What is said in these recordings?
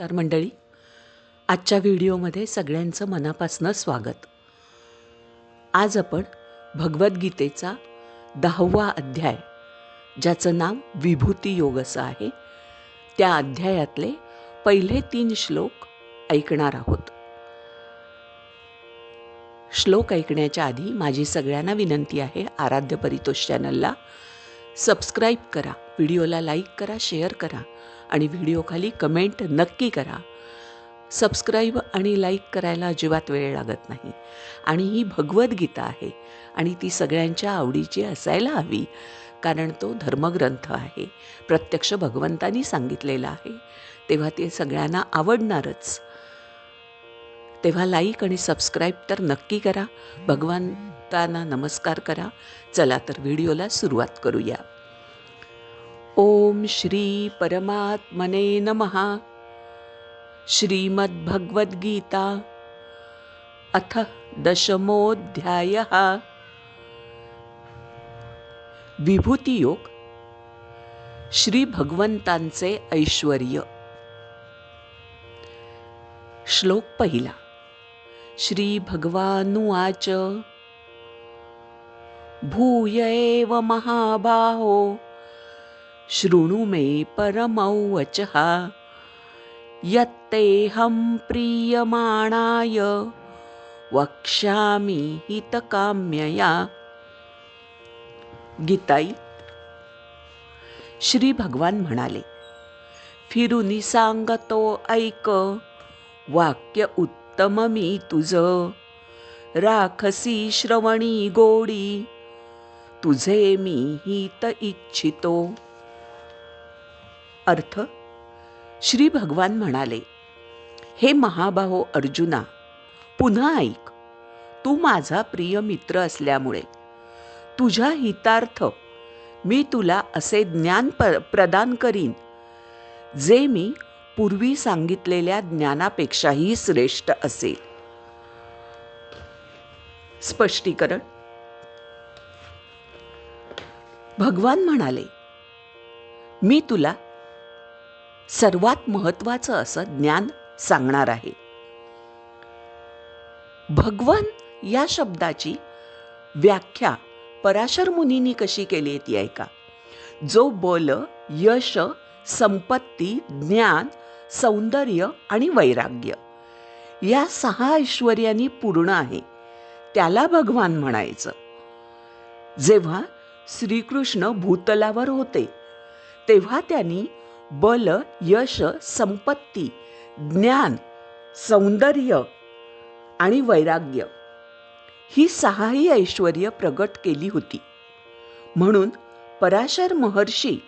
नमस्कार मंडळी. आजच्या व्हिडिओमध्ये सगळ्यांचं मनापासनं स्वागत. आज आपण भगवद्गीतेचा दहावा अध्याय ज्याचं नाव विभूती योग असं आहे त्या अध्यायातले पहिले तीन श्लोक ऐकणार आहोत. श्लोक ऐकण्याच्या आधी माझी सगळ्यांना विनंती आहे आराध्य परितोष चॅनलला सबस्क्राईब करा व्हिडिओला लाईक करा शेअर करा आणि व्हिडिओखाली कमेंट नक्की करा. सबस्क्राईब आणि लाईक करायला अजिबात वेळ लागत नाही. आणि ही भगवद्गीता आहे आणि ती सगळ्यांच्या आवडीची असायला हवी कारण तो धर्मग्रंथ आहे. प्रत्यक्ष भगवंतानी सांगितलेला आहे. तेव्हा ते सगळ्यांना आवडणारच. तेव्हा लाईक आणि सबस्क्राईब तर नक्की करा. भगवंतांना नमस्कार करा. चला तर व्हिडिओला सुरुवात करूया. ओम श्री परमात्मने नमः। श्रीमद्भगवद्गीता अथ दशमोऽध्यायः। विभूतियोग। श्री भगवंतांचे ऐश्वर्य। श्लोक पहिला। श्री भगवानुवाच भूय एव महाबाहो। शृणु मे परमौ वचः यत्तेऽहं प्रीयमाणाय वक्ष्यामि हितकाम्यया। गीताई श्री भगवान म्हणाले फिरुनी सांगतो ऐक वाक्य उत्तम मी तुझ. राखसी श्रवणी गोडी तुझे मी हित इच्छितो. अर्थ श्री भगवान म्हणाले हे महाबाहो अर्जुना पुन्हा ऐक. तू माझा प्रिय मित्र असल्यामुळे तुझ्या हितार्थ मी तुला असे ज्ञान प प्रदान करीन जे मी पूर्वी सांगितलेल्या ज्ञानापेक्षाही श्रेष्ठ असेल. स्पष्टीकरण. भगवान म्हणाले मी तुला सर्वात महत्वाचं असं ज्ञान सांगणार आहे. भगवान या शब्दाची व्याख्या पराशर मुनींनी कशी केली आहे ती ऐका. जो बल यश संपत्ती ज्ञान सौंदर्य आणि वैराग्य या सहा ऐश्वर्यांनी पूर्ण आहे त्याला भगवान म्हणायचं. जेव्हा श्रीकृष्ण भूतलावर होते तेव्हा त्यांनी बल यश संपत्ती ज्ञान सौंदर्य आणि वैराग्य. ही सहाही ऐश्वर्य प्रगट केली होती. म्हणून पराशर महर्षी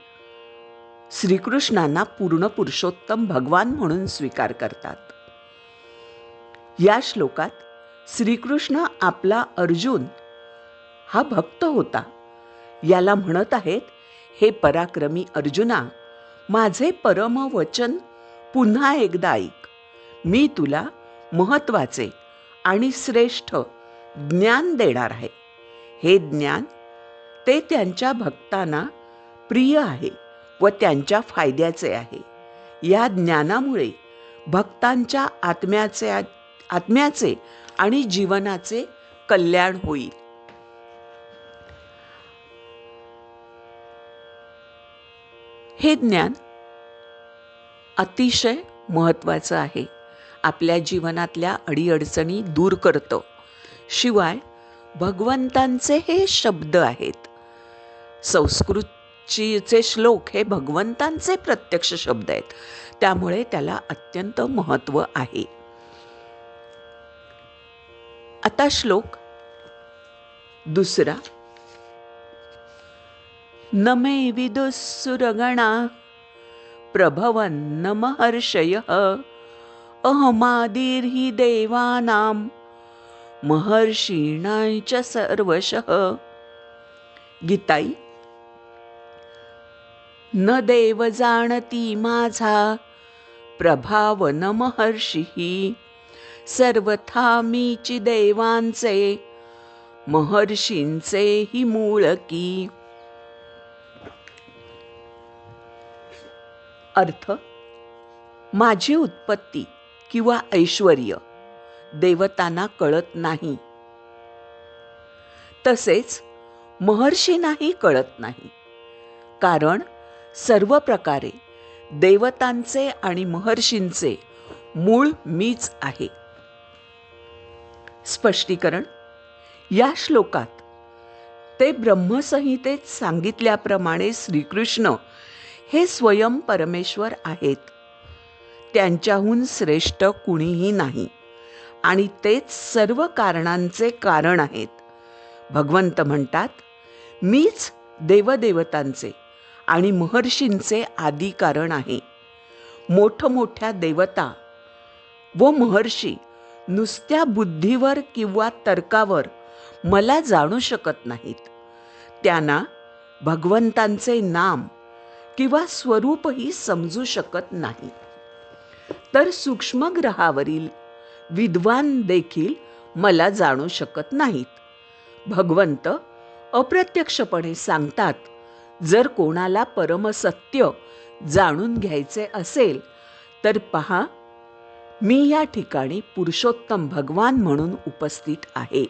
श्रीकृष्णांना पूर्ण पुरुषोत्तम भगवान म्हणून स्वीकार करतात. या श्लोकात श्रीकृष्ण आपला अर्जुन हा भक्त होता. याला म्हणत आहेत हे पराक्रमी अर्जुना माझे परम वचन पुन्हा एकदा ऐक. मी तुला महत्त्वाचे आणि श्रेष्ठ ज्ञान देणार आहे. हे ज्ञान ते त्यांच्या भक्तांना प्रिय आहे व त्यांच्या फायद्याचे आहे. या ज्ञानामुळे भक्तांच्या आत्म्याचे आत्म्याचे आणि जीवनाचे कल्याण होईल. हे ज्ञान अतिशय महत्त्वाचं आहे. आपल्या जीवनातल्या अडीअडचणी दूर करतं. शिवाय भगवंतांचे हे शब्द आहेत. संस्कृतचे श्लोक हे भगवंतांचे प्रत्यक्ष शब्द आहेत. त्यामुळे त्याला अत्यंत महत्त्व आहे. आता श्लोक दुसरा न मे विदुःसुरगणा प्रभवन्न महर्षयः अहमादिर्हि देवानां। महर्षीणाञ्च च सर्वशः। गीताई न देव जाणती माझा। प्रभाव न महर्षीः सर्वथा मीची देवांचे। महर्षींचे ही मूळकी अर्थ माझी उत्पत्ती किंवा ऐश्वर देवतांना कळत नाही. तसेच महर्षींनाही कळत नाही. कारण सर्व प्रकारे देवतांचे आणि महर्षींचे मूळ मीच आहे. स्पष्टीकरण या श्लोकात ते ब्रह्मसंहितेत सांगितल्याप्रमाणे श्रीकृष्ण हे स्वयं परमेश्वर आहेत. त्यांच्याहून श्रेष्ठ कुणीही नाही. आणि तेच सर्व कारणांचे कारण आहेत. भगवंत म्हणतात मीच देवदेवतांचे आणि महर्षींचे आदी कारण आहे. मोठमोठ्या देवता व महर्षी नुसत्या बुद्धीवर किंवा तर्कावर मला जाणू शकत नाहीत. त्यांना भगवंतांचे नाम किंवा स्वरूपही समजू शकत नाही. तर सूक्ष्मग्रहावरील विद्वान देखील मला जाणू शकत नाहीत. भगवंत अप्रत्यक्षपणे सांगतात जर कोणाला परमसत्य जाणून घ्यायचे असेल तर पहा मी या ठिकाणी पुरुषोत्तम भगवान म्हणून उपस्थित आहे.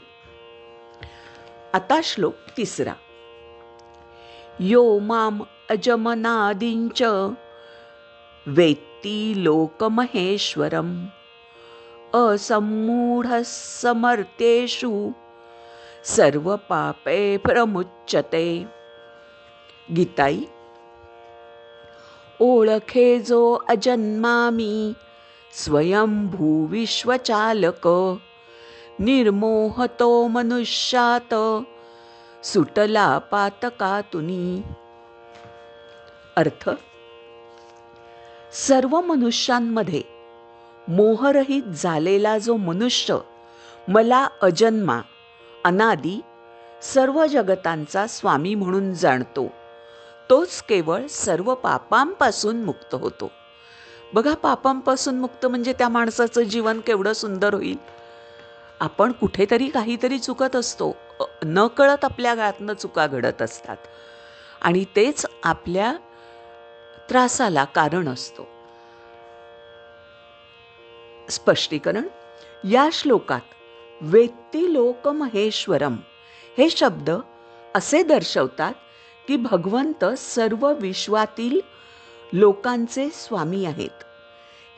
आता श्लोक तिसरा. यो माम अजमनादिंच वेत्ती लोकमहेश्वरम। असमूढ समर्थेषु सर्व पापे प्रमुच्यते। गीताई। ओळखे जो अजन्मामी स्वयंभू विश्वचालक निर्मोहतो मनुष्यात। सुटला पातकातुनी. अर्थ सर्व मनुष्यांमध्ये मोहरहित झालेला जो मनुष्य मला अजन्मा अनादी सर्व जगतांचा स्वामी म्हणून जाणतो तोच केवळ सर्व पापांपासून मुक्त होतो. बघा पापांपासून मुक्त म्हणजे त्या माणसाचं जीवन केवढं सुंदर होईल. आपण कुठेतरी काहीतरी चुकत असतो. नकळत आपल्या घरातनं चुका घडत असतात. आणि तेच आपल्या त्रासाला कारण असतो. स्पष्टीकरण या श्लोकात वेत्ती लोक महेश्वरम हे शब्द असे दर्शवतात की भगवंत सर्व विश्वातील लोकांचे स्वामी आहेत.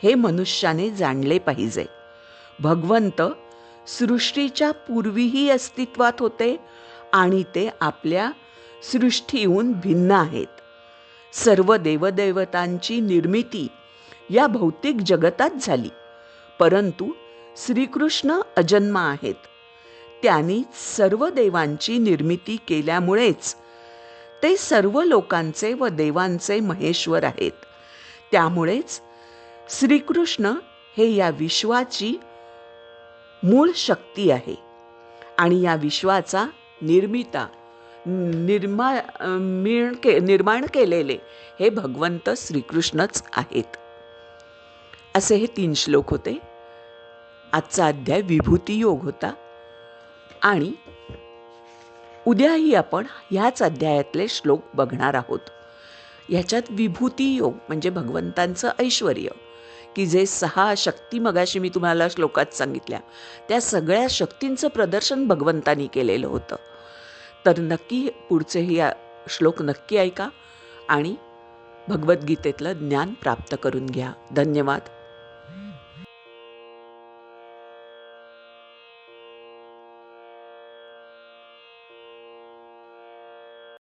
हे मनुष्याने जाणले पाहिजे. भगवंत सृष्टीच्या पूर्वीही अस्तित्वात होते आणि ते आपल्या सृष्टीहून भिन्न आहेत. सर्व देवदेवतांची निर्मिती या भौतिक जगतात झाली परंतु श्रीकृष्ण अजन्म आहेत. त्यांनी सर्व देवांची निर्मिती केल्यामुळेच ते सर्व लोकांचे व देवांचे महेश्वर आहेत. त्यामुळेच श्रीकृष्ण हे या विश्वाची मूळ शक्ती आहे. आणि या विश्वाचा निर्मिता निर्मा मिळ के निर्माण केलेले हे भगवंत श्रीकृष्णच आहेत. असे हे तीन श्लोक होते. आजचा अध्याय विभूती योग होता. आणि उद्याही आपण ह्याच अध्यायातले श्लोक बघणार आहोत. ह्याच्यात विभूती योग म्हणजे भगवंतांचं ऐश्वर की जे सहा शक्ती मगाशी मी तुम्हाला श्लोकात सांगितल्या त्या सगळ्या शक्तींचं प्रदर्शन भगवंतानी केलेलं होतं. तर नक्की पुढचेही श्लोक नक्की ऐका आणि भगवद्गीतेतलं ज्ञान प्राप्त करून घ्या. धन्यवाद.